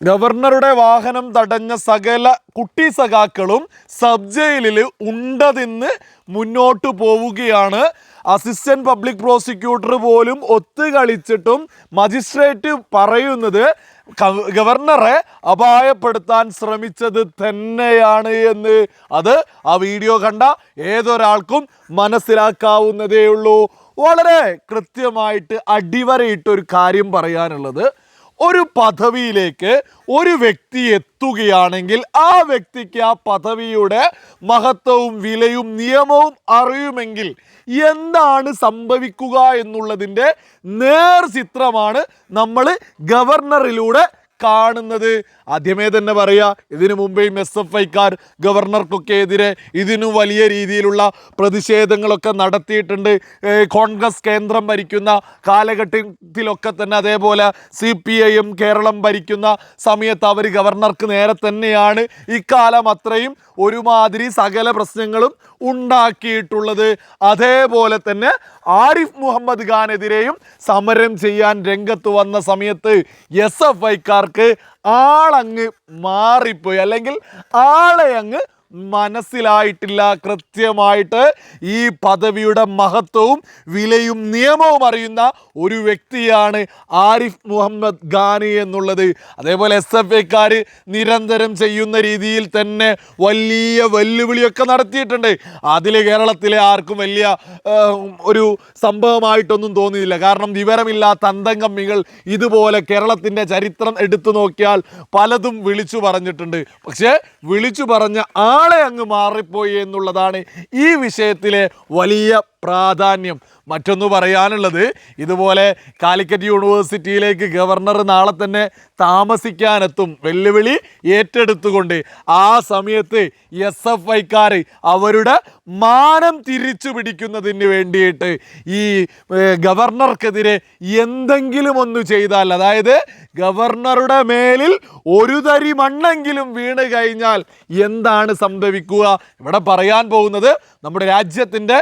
ഗവർണറുടെ വാഹനം തടഞ്ഞ സകല കുട്ടി സഖാക്കളും സബ് ജയിലിൽ ഉണ്ടതിന്ന് മുന്നോട്ട് പോവുകയാണ്. അസിസ്റ്റന്റ് പബ്ലിക് പ്രോസിക്യൂട്ടർ പോലും ഒത്തു ഒത്തുകളിച്ചിട്ടും മജിസ്ട്രേറ്റ് പറയുന്നത് ഗവർണറെ അപായപ്പെടുത്താൻ ശ്രമിച്ചത് തന്നെയാണ് എന്ന്. അത് ആ വീഡിയോ കണ്ട ഏതൊരാൾക്കും മനസ്സിലാക്കാവുന്നതേയുള്ളൂ. വളരെ കൃത്യമായിട്ട് അടിവരയിട്ട് ഒരു കാര്യം പറയാനുള്ളത് ഒരു പദവിയിലേക്ക് ഒരു വ്യക്തി എത്തുകയാണെങ്കിൽ ആ വ്യക്തിക്ക് ആ പദവിയുടെ മഹത്വവും വിലയും നിയമവും അറിയുമെങ്കിൽ എന്താണ് സംഭവിക്കുക എന്നുള്ളതിന്റെ നേർ ചിത്രമാണ് നമ്മൾ ഗവർണറിലൂടെ കാണുന്നത്. ആദ്യമേ തന്നെ പറയുക ഇതിനു മുമ്പേയും എസ് എഫ് ഐക്കാർ ഗവർണർക്കൊക്കെ എതിരെ ഇതിനു വലിയ രീതിയിലുള്ള പ്രതിഷേധങ്ങളൊക്കെ നടത്തിയിട്ടുണ്ട്. കോൺഗ്രസ് കേന്ദ്രം ഭരിക്കുന്ന കാലഘട്ടത്തിലൊക്കെ തന്നെ അതേപോലെ സി പി ഐയും കേരളം ഭരിക്കുന്ന സമയത്ത് അവർ ഗവർണർക്ക് നേരെ തന്നെയാണ്. ഇക്കാലം അത്രയും ഒരുമാതിരി സകല പ്രശ്നങ്ങളും ഉണ്ടാക്കിയിട്ടുള്ളത്. അതേപോലെ തന്നെ ആരിഫ് മുഹമ്മദ് ഖാനെതിരെയും സമരം ചെയ്യാൻ രംഗത്ത് വന്ന സമയത്ത് എസ് എഫ് ഐക്കാർക്ക് ആളങ്ങ് മാറിപ്പോയി. അല്ലെങ്കിൽ ആളെ അങ്ങ് മനസ്സിലായിട്ടില്ല. കൃത്യമായിട്ട് ഈ പദവിയുടെ മഹത്വവും വിലയും നിയമവും അറിയുന്ന ഒരു വ്യക്തിയാണ് ആരിഫ് മുഹമ്മദ് ഖാനി എന്നുള്ളത്. അതേപോലെ എസ് എഫ് ഐക്കാർ നിരന്തരം ചെയ്യുന്ന രീതിയിൽ തന്നെ വലിയ വെല്ലുവിളിയൊക്കെ നടത്തിയിട്ടുണ്ട്. അതിൽ കേരളത്തിലെ ആർക്കും വലിയ ഒരു സംഭവമായിട്ടൊന്നും തോന്നിയില്ല. കാരണം വിവരമില്ലാത്ത അന്തംകമ്മികൾ ഇതുപോലെ കേരളത്തിന്റെ ചരിത്രം എടുത്തു നോക്കിയാൽ പലതും വിളിച്ചു പറഞ്ഞിട്ടുണ്ട്. പക്ഷേ വിളിച്ചു പറഞ്ഞ ആളെ അങ്ങ് മാറിപ്പോയി എന്നുള്ളതാണ് ഈ വിഷയത്തിലെ വലിയ പ്രാധാന്യം. മറ്റൊന്ന് പറയാനുള്ളത് ഇതുപോലെ കാലിക്കറ്റ് യൂണിവേഴ്സിറ്റിയിലേക്ക് ഗവർണർ നാളെ തന്നെ താമസിക്കാനെത്തും വെല്ലുവിളി ഏറ്റെടുത്തുകൊണ്ട് ആ സമയത്ത് എസ് എഫ് ഐക്കാർ അവരുടെ മാനം തിരിച്ചു പിടിക്കുന്നതിന് വേണ്ടിയിട്ട് ഈ ഗവർണർക്കെതിരെ എന്തെങ്കിലും ഒന്ന് ചെയ്താൽ അതായത് ഗവർണറുടെ മേലിൽ ഒരു തരി മണ്ണെങ്കിലും വീണ് കഴിഞ്ഞാൽ എന്താണ് സംഭവിക്കുക? ഇവിടെ പറയാൻ പോകുന്നത് നമ്മുടെ രാജ്യത്തിന്റെ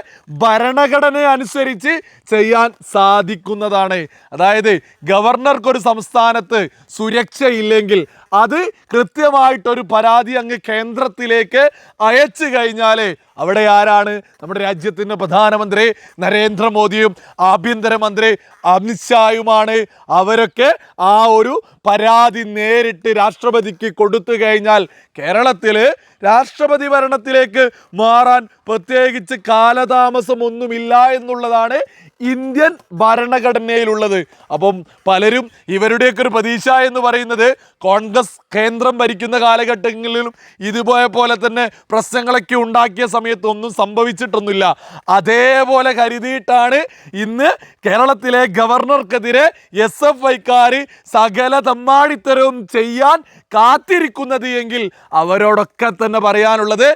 ഭരണഘടന അനുസരിച്ച് ചെയ്യാൻ സാധിക്കുന്നതാണ്. അതായത് ഗവർണർക്കൊരു സംസ്ഥാനത്ത് സുരക്ഷയില്ലെങ്കിൽ അത് കൃത്യമായിട്ടൊരു പരാതി അങ്ങ് കേന്ദ്രത്തിലേക്ക് അയച്ചു കഴിഞ്ഞാൽ അവിടെ ആരാണ്? നമ്മുടെ രാജ്യത്തിന്റെ പ്രധാനമന്ത്രി നരേന്ദ്രമോദിയും ആഭ്യന്തരമന്ത്രി അമിത്ഷായുമാണ്. അവരൊക്കെ ആ ഒരു പരാതി നേരിട്ട് രാഷ്ട്രപതിക്ക് കൊടുത്തു കഴിഞ്ഞാൽ കേരളത്തിൽ രാഷ്ട്രപതി ഭരണത്തിലേക്ക് മാറാൻ പ്രത്യേകിച്ച് കാലതാമസമൊന്നുമില്ല എന്നുള്ളതാണ് ഇന്ത്യൻ ഭരണഘടനയിലുള്ളത്. അപ്പം പലരും ഇവരുടെയൊക്കെ ഒരു പ്രതീക്ഷ എന്ന് പറയുന്നത് കോൺഗ്രസ് കേന്ദ്രം ഭരിക്കുന്ന കാലഘട്ടങ്ങളിലും ഇതുപോലെ പോലെ തന്നെ പ്രശ്നങ്ങളൊക്കെ ഉണ്ടാക്കിയ സമയത്ത് ഒന്നും സംഭവിച്ചിട്ടൊന്നുമില്ല. അതേപോലെ കരുതിയിട്ടാണ് ഇന്ന് കേരളത്തിലെ ഗവർണർക്കെതിരെ എസ് എഫ് ഐക്കാർ സകല തമ്മാടിത്തരവും ചെയ്യാൻ കാത്തിരിക്കുന്നത് എങ്കിൽ അവരോടൊക്കെ തന്നെ പറയാനുള്ളത്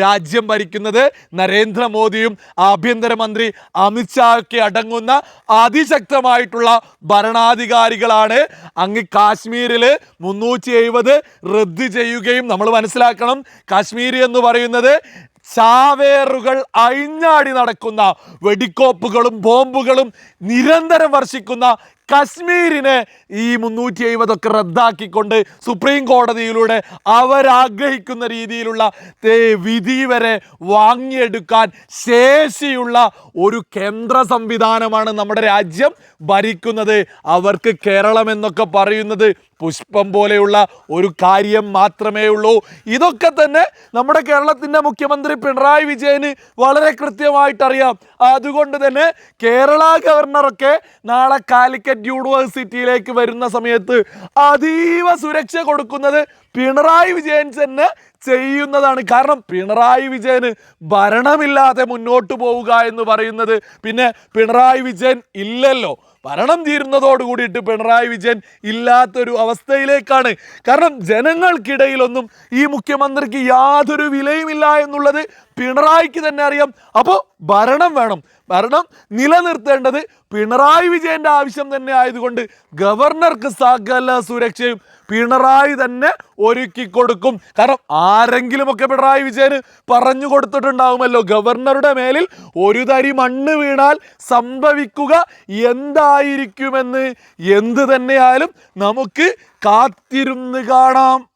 രാജ്യം ഭരിക്കുന്നത് നരേന്ദ്രമോദിയും ആഭ്യന്തരമന്ത്രി അമിത്ഷാ ഒക്കെ അടങ്ങുന്ന അതിശക്തമായിട്ടുള്ള ഭരണാധികാരികളാണ്. അങ്ങ് കാശ്മീരിൽ മുന്നൂറ്റി എഴുപത് റദ്ദ് ചെയ്യുകയും നമ്മൾ മനസ്സിലാക്കണം. കാശ്മീർ എന്ന് പറയുന്നത് ചാവേറുകൾ അഴിഞ്ഞാടി നടക്കുന്ന വെടിക്കോപ്പുകളും ബോംബുകളും നിരന്തരം വർഷിക്കുന്ന കശ്മീരിനെ ഈ മുന്നൂറ്റി എഴുപതൊക്കെ റദ്ദാക്കിക്കൊണ്ട് സുപ്രീം കോടതിയിലൂടെ അവരാഗ്രഹിക്കുന്ന രീതിയിലുള്ള വിധി വരെ വാങ്ങിയെടുക്കാൻ ശേഷിയുള്ള ഒരു കേന്ദ്ര സംവിധാനമാണ് നമ്മുടെ രാജ്യം ഭരിക്കുന്നത്. അവർക്ക് കേരളം എന്നൊക്കെ പറയുന്നത് പുഷ്പം പോലെയുള്ള ഒരു കാര്യം മാത്രമേ ഉള്ളൂ. ഇതൊക്കെ തന്നെ നമ്മുടെ കേരളത്തിന്റെ മുഖ്യമന്ത്രി പിണറായി വിജയന് വളരെ കൃത്യമായിട്ടറിയാം. അതുകൊണ്ട് തന്നെ കേരള ഗവർണറൊക്കെ നാളെ കാലിക്കറ്റ് യൂണിവേഴ്സിറ്റിയിലേക്ക് വരുന്ന സമയത്ത് അതീവ സുരക്ഷ കൊടുക്കുന്നത് പിണറായി വിജയൻ തന്നെ ചെയ്യുന്നതാണ്. കാരണം പിണറായി വിജയന് ഭരണമില്ലാതെ മുന്നോട്ട് പോവുക എന്ന് പറയുന്നത്. പിന്നെ പിണറായി വിജയൻ ഇല്ലല്ലോ. ഭരണം തീരുന്നതോട് കൂടിയിട്ട് പിണറായി വിജയൻ ഇല്ലാത്തൊരു അവസ്ഥയിലേക്കാണ്. കാരണം ജനങ്ങൾക്കിടയിലൊന്നും ഈ മുഖ്യമന്ത്രിക്ക് യാതൊരു വിലയുമില്ല എന്നുള്ളത് പിണറായിക്ക് തന്നെ അറിയാം. അപ്പോൾ ഭരണം വേണം. ഭരണം നിലനിർത്തേണ്ടത് പിണറായി വിജയന്റെ ആവശ്യം തന്നെ ആയതുകൊണ്ട് ഗവർണർക്ക് സകല സുരക്ഷയും പിണറായി തന്നെ ഒരുക്കി കൊടുക്കും. കാരണം ആരെങ്കിലുമൊക്കെ പിണറായി വിജയന് പറഞ്ഞു കൊടുത്തിട്ടുണ്ടാവുമല്ലോ. ഗവർണറുടെ മേലിൽ ഒരു തരി മണ്ണ് വീണാൽ സംഭവിക്കുക എന്തായിരിക്കുമെന്ന് എന്ത് തന്നെയായാലും നമുക്ക് കാത്തിരുന്ന് കാണാം.